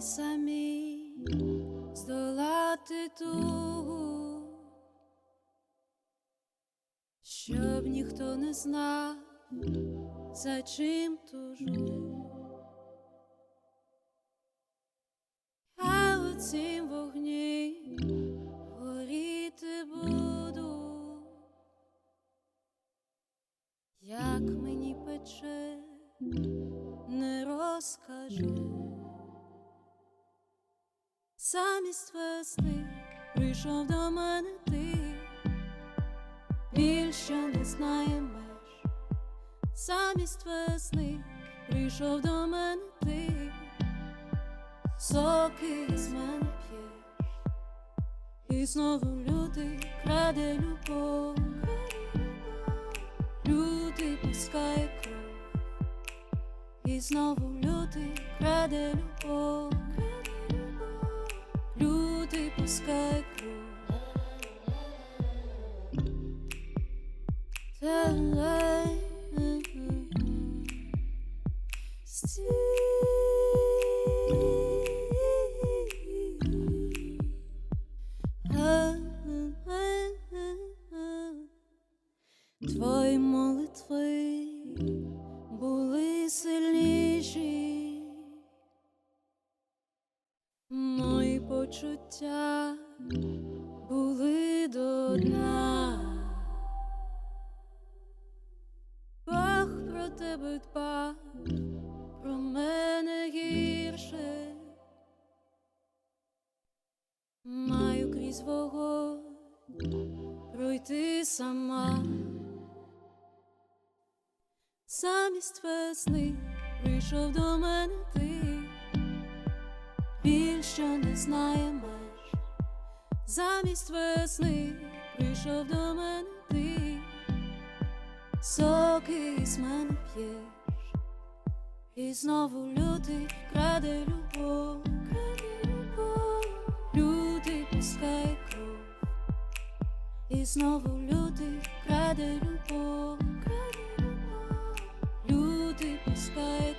мені самі здолати тугу, щоб ніхто не знав, за чим тужу. Я у цім вогні горіти буду, як мені пече, не розкажу. Замість весни прийшов до мене ти, більше не знає меж. Замість весни прийшов до мене ти, соки з мене п'єш, і знову люди краде любов, люди пускає кров, і знову люди краде любов, кров. Твої молитви були сильніші, почуття були до дна. Бог про тебе дбав, про мене гірше. Маю крізь вогонь пройти сама. Замість весни прийшов до мене ти, більше не знає меж. Замість весни прийшов до мене ти, соки з мене п'єш, і знову люди краде любов, краде любов, люди пускає кров, і знову люди краде любов, краде любов, люди пускає.